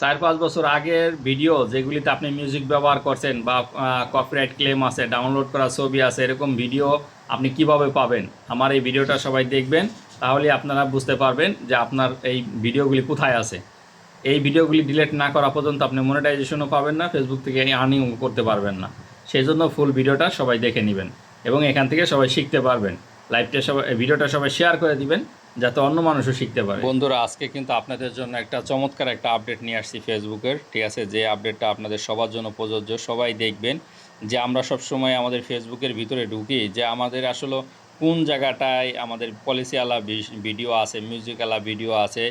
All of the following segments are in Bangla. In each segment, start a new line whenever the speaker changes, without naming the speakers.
চার পাঁচ বছর আগের ভিডিও যেগুলিতে আপনি মিউজিক ব্যবহার করছেন বা কপিরাইট ক্লেম আছে ডাউনলোড করা ছবি আছে, এরকম ভিডিও আপনি কীভাবে পাবেন? আমার এই ভিডিওটা সবাই দেখবেন, তাহলে আপনারা বুঝতে পারবেন যে আপনার এই ভিডিওগুলি কোথায় আছে। এই ভিডিওগুলি ডিলিট না করা পর্যন্ত আপনি মনিটাইজেশনও পাবেন না ফেসবুক থেকে আর্নিং করতে পারবেন না। সেই জন্য ফুল ভিডিওটা সবাই দেখে নেবেন এবং এখান থেকে সবাই শিখতে পারবেন। লাইভটা সবাই ভিডিওটা সবাই শেয়ার করে দিবেন। যাতে অন্য মানুষও শিখতে পারে। বন্ধুরা, আজকে কিন্তু আপনাদের জন্য একটা চমৎকার একটা আপডেট নিয়ে আসছি ফেসবুকের ঠিক আছে? যে আপডেটটা আপনাদের সবার জন্য প্রযোজ্য, সবাই দেখবেন যে আমরা সব সময় আমাদের ফেসবুকের ভিতরে ঢুকি যে আমাদের আসলে কোন জায়গাটায় আমাদের পলিসি পলিসিওয়ালা ভিডিও আছে মিউজিক মিউজিকওয়ালা ভিডিও আছে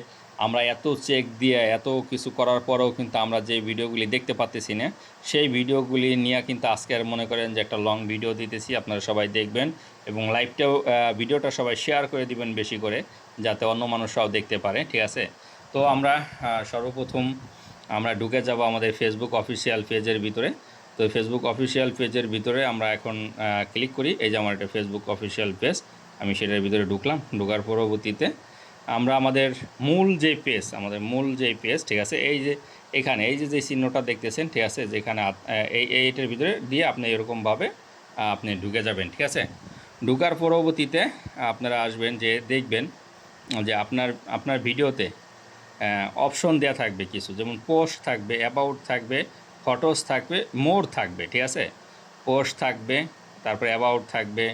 আমরা এত চেক দিয়ে এত কিছু করার পরেও কিন্তু আমরা যে ভিডিওগুলি দেখতে পাচ্তেছি না, সেই ভিডিওগুলি নিয়ে কিন্তু আজকে আর মনে করেন যে একটা লং ভিডিও দিতেছি, আপনারা সবাই দেখবেন এবং লাইভটাও ভিডিওটা সবাই শেয়ার করে দিবেন বেশি করে, যাতে অন্য মানুষরাও দেখতে পারে, ঠিক আছে? তো আমরা সর্বপ্রথম আমরা ঢুকে যাব আমাদের ফেসবুক অফিসিয়াল পেজের ভিতরে। তো ফেসবুক অফিসিয়াল পেজের ভিতরে আমরা এখন ক্লিক করি। এই যে আমার একটা ফেসবুক অফিসিয়াল পেজ আমি সেটার ভিতরে ঢুকলাম। ঢোকার পরবর্তীতে আমরা আমাদের মূল যে পেজ, আমাদের মূল যে পেজ, ঠিক আছে, এই যে এখানে, এই যে যে চিহ্নটা দেখতেছেন, ঠিক আছে, যেখানে এই, এইটার ভিতরে দিয়ে আপনি এরকমভাবে আপনি ঢুকে যাবেন, ঠিক আছে? ঢুকার পরবর্তীতে আপনারা আসবেন, যে দেখবেন যে আপনার আপনার ভিডিওতে অপশন দেওয়া থাকবে কিছু, যেমন পোস্ট থাকবে, অ্যাবাউট থাকবে, ফটোস থাকবে, মোর থাকবে, ঠিক আছে? পোস্ট থাকবে, তারপরে অ্যাবাউট থাকবে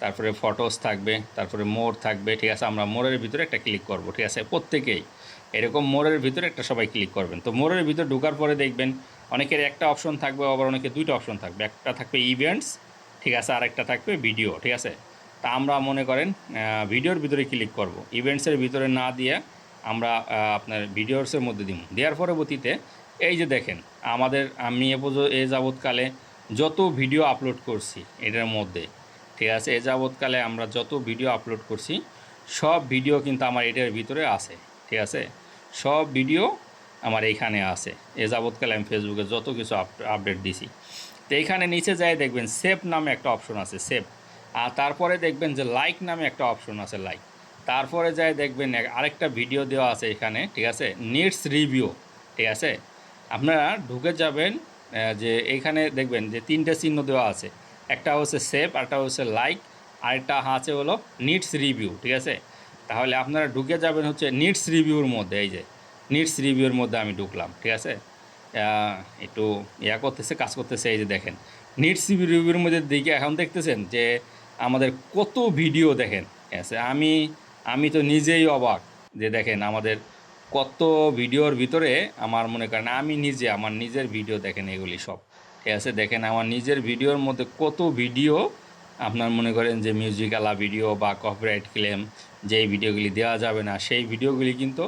তারপরে ফটোস থাকবে, তারপরে মোর থাকবে, ঠিক আছে? আমরা মোরের ভিতরে একটা ক্লিক করব, ঠিক আছে? প্রত্যেকেই। এরকম মোরের ভিতরে একটা সবাই ক্লিক করবেন। তো মোরের ভিতরে ঢোকার পরে দেখবেন অনেকের একটা অপশন থাকবে, আবার অনেকের দুইটা অপশন থাকবে। একটা থাকবে ইভেন্টস ঠিক আছে? আর একটা থাকবে ভিডিও ঠিক আছে? তা আমরা মনে করেন ভিডিওর ভিতরে ক্লিক করব। ইভেন্টসের ভিতরে না দিয়ে আমরা আপনার ভিডিওসের মধ্যে দিব। দেওয়ার পরবর্তীতে এই যে দেখেন, আমাদের আমি এ যাবৎকালে যত ভিডিও আপলোড করছি এটার মধ্যে ঠিক আছে, এ যাবৎকালে আমরা যত ভিডিও আপলোড করছি, সব ভিডিও কিন্তু আমার এটার ভিতরে আছে, ঠিক আছে? সব ভিডিও আমার এইখানে আছে, এ যাবৎকালে আমি ফেসবুকে যত কিছু আপডেট দিছি। তো এইখানে নিচে যায় দেখবেন সেভ নামে একটা অপশন আছে সেভ আর তারপরে দেখবেন যে লাইক নামে একটা অপশন আছে লাইক তারপরে যায় দেখবেন আরেকটা ভিডিও দেওয়া আছে এখানে, ঠিক আছে? নিডস রিভিউ ঠিক আছে? আপনারা ঢুকে যাবেন যে এইখানে দেখবেন যে তিনটে চিহ্ন দেওয়া আছে। একটা হচ্ছে সেভ আরেকটা হচ্ছে লাইক আরেকটা আছে হলো নিডস রিভিউ ঠিক আছে? তাহলে আপনারা ঢুকে যাবেন হচ্ছে নিডস রিভিউর মধ্যে, এই যে নিডস রিভিউর মধ্যে আমি ঢুকলাম, ঠিক আছে? একটু ইয়া করতেছে, কাজ করতেছে, এই যে দেখেন। নিডস রিভিউর মধ্যে দিকে এখন দেখতেছেন যে আমাদের কত ভিডিও দেখেন, ঠিক আছে? আমি আমি তো নিজেই অবাক যে দেখেন আমাদের কত ভিডিওর ভিতরে আমার মনে করেন, আমি নিজে আমার নিজের ভিডিও দেখেন এগুলি সব। ঠিক আছে, দেখেন আমার নিজের ভিডিওর মধ্যে কত ভিডিও আপনার মনে করেন যে মিউজিকালা ভিডিও বা কপিরাইট ক্লেম যেই ভিডিওগুলি দেওয়া যাবে না, সেই ভিডিওগুলি কিন্তু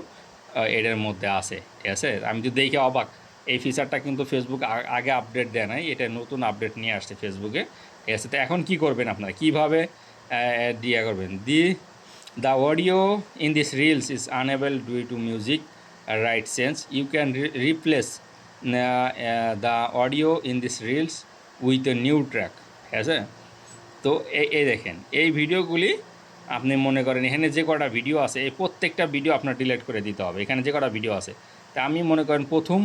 এটার মধ্যে আছে, ঠিক আছে? আমি তো দেখে অবাক, এই ফিচারটা কিন্তু ফেসবুক আগে আপডেট দেয় নাই, এটা নতুন আপডেট নিয়ে আসছে ফেসবুকে ঠিক আছে? তো এখন কি করবেন আপনারা? কীভাবে দিয়া করবেন? The the audio in this reels is unable due to music right since you can replace the audio in this reels with a new track আছে? তো এই দেখেন, এই ভিডিওগুলি আপনি মনে করেন, এখানে যে কটা ভিডিও আছে, এই প্রত্যেকটা ভিডিও আপনার ডিলেট করে দিতে হবে, এখানে যে কটা ভিডিও আছে। তা আমি মনে করেন প্রথম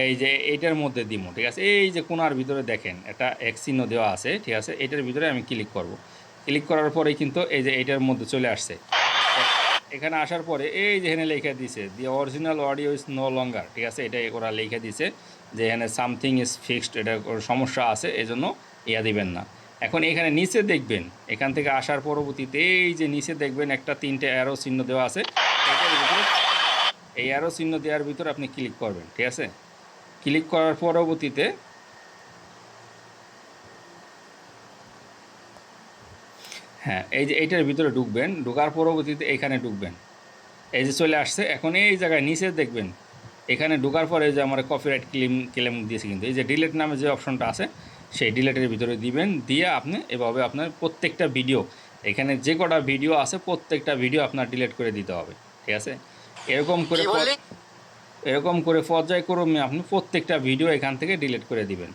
এই যে এইটার মধ্যে দিব, ঠিক আছে? এই যে কোনার ভিতরে দেখেন, একটা এক চিহ্ন দেওয়া আছে, ঠিক আছে? এটার ভিতরে আমি ক্লিক করব। ক্লিক করার পরে কিন্তু এই যে এইটার মধ্যে চলে আসছে। এখানে আসার পরে এই যে এখানে লেখা দিছে the original audio is no longer ঠিক আছে এটা ওরা লেখা দিছে যে এখানে সামথিং ইজ ফিক্সড এটা সমস্যা আছে এই জন্য ইয়া দিবেন না। এখন এখানে নিচে দেখবেন, এখান থেকে আসার পরবর্তীতে এই যে নিচে দেখবেন একটা তিনটে অ্যারো চিহ্ন দেওয়া আছে এই অ্যারো চিহ্ন দেওয়ার ভিতরে আপনি ক্লিক করবেন, ঠিক আছে? ক্লিক করার পরবর্তীতে হ্যাঁ এই যে এইটার ভিতরে ঢুকবেন ঢোকার পরবর্তীতে এইখানে ঢুকবেন। এই যে চলে আসছে এখন এই জায়গায় নিচে দেখবেন এখানে ঢোকার পরে যে আমার কপিরাইট ক্লেম ক্লেম দিয়েছে কিন্তু এই যে ডিলেট নামে যে অপশনটা আছে সেই ডিলেটের ভিতরে দিবেন দিয়ে আপনি এভাবে আপনার প্রত্যেকটা ভিডিও এখানে যে কটা ভিডিও আছে প্রত্যেকটা ভিডিও আপনার ডিলেট করে দিতে হবে ঠিক আছে? এরকম করে এরকম করে পর্যায়ক্রমে আপনি প্রত্যেকটা ভিডিও এখান থেকে ডিলিট করে দিবেন।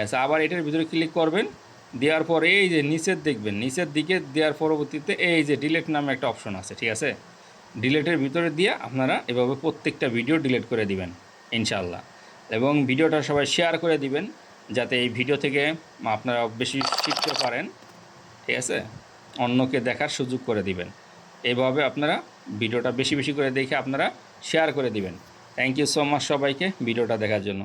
এস আবার এটার ভিতরে ক্লিক করবেন দেওয়ার পর এই যে নিচের দেখবেন, নিচের দিকে দেওয়ার পরবর্তীতে এই যে ডিলেট নামে একটা অপশন আছে, ঠিক আছে? ডিলেটের ভিতরে দিয়ে আপনারা এভাবে প্রত্যেকটা ভিডিও ডিলিট করে দিবেন ইনশাল্লাহ এবং ভিডিওটা সবাই শেয়ার করে দিবেন, যাতে এই ভিডিও থেকে আপনারা বেশি শিখতে পারেন, ঠিক আছে? অন্যকে দেখার সুযোগ করে দিবেন। এভাবে আপনারা ভিডিওটা বেশি বেশি করে দেখে আপনারা শেয়ার করে দিবেন। থ্যাংক ইউ সো মাচ সবাইকে ভিডিওটা দেখার জন্য।